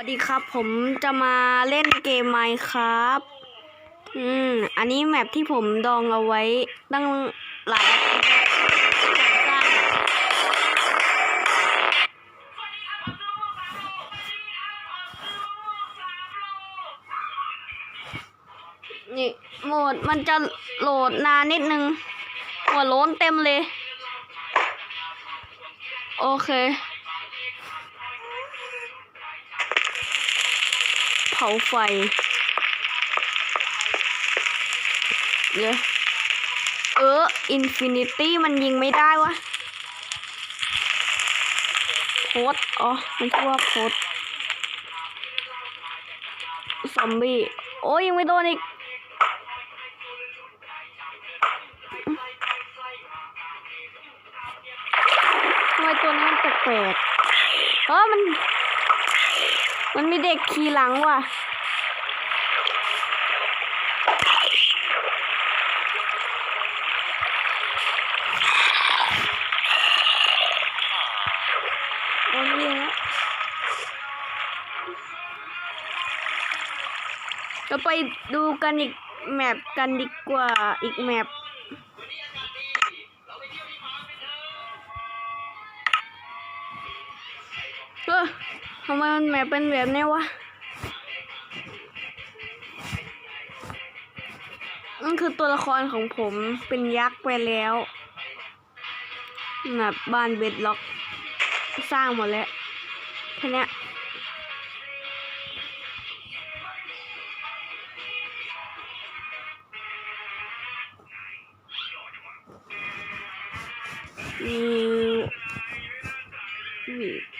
วัสดีครับ ผมจะมาเล่นเกมไมค์ครับ อืม อันนี้แมปที่ผมดองเอาไว้ตั้งหลายนิ้งนี่โหมดมันจะโหลดนานนิดนึง หัวโล้นเต็มเลย โอเค เผาไฟเดี๋ยวเอออินฟินิตี้มันยิงไม่ได้วะโพสต์อ๋อ มันชื่อว่าโพสต์ซอมบี้ โอ้ยยังไม่โดนอีกทำไมตัวนี้มันแปลกๆเออมัน มันมีเด็กขี่หลังว่ะโอ้ยแล้วเราไปดูกันอีกแมปกันดีกว่าอีกแมป ทำไมมันแมปเป็นแบบนี้วะนั่นคือตัวละครของผมเป็นยักษ์ไปแล้วแบบบ้านเบ็ดล็อก สร้างหมดแล้วแค่เนี้ยนี่